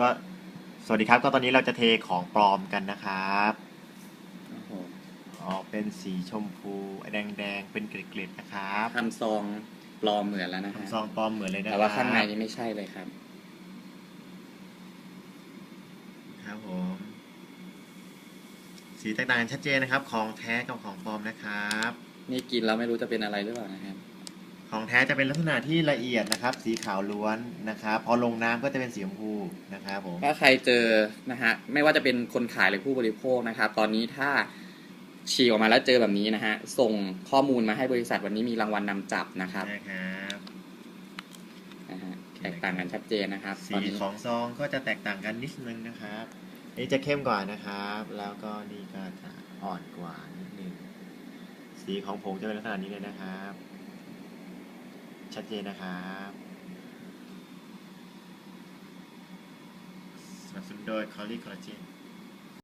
ก็สวัสดีครับก็ตอนนี้เราจะเทของปลอมกันนะครับโอ้โหออกเป็นสีชมพูแดงแดงๆเป็นเกล็ดๆนะครับทำซองปลอมเหมือนแล้วนะฮะทำซองปลอมเหมือนเลยนะคแต่รับว่าข้างในนี่ไม่ใช่เลยครับครับผมสีแตกต่างกันชัดเจนนะครับ ของแท้กับของปลอมนะครับ นี่กินแล้วไม่รู้จะเป็นอะไรหรือเปล่านะครับ ของแท้จะเป็นลักษณะที่ละเอียดนะครับ สีขาวล้วนนะครับ พอลงน้ำก็จะเป็นสีชมพูนะครับผม ถ้าใครเจอนะฮะไม่ว่าจะเป็นคนขายหรือผู้บริโภคนะครับ ตอนนี้ถ้าฉีกออกมาแล้วเจอแบบนี้นะฮะส่งข้อมูลมาให้บริษัทวันนี้มีรางวัลนำจับนะครับนะครับนะฮะแตกต่างกันชัดเจนนะครับตสีอนนี้ของซองก็จะแตกต่างกันนิดนึงนะครับอันนี้จะเข้มกว่านะครับ แล้วก็นี่ก็จะอ่อนกว่านิดนึงสีของผงจะเป็นลักษณะนี้เลยนะครับ ชัดเจนนะครับสนับสนุนโดยคอลลี่คอลลาเจน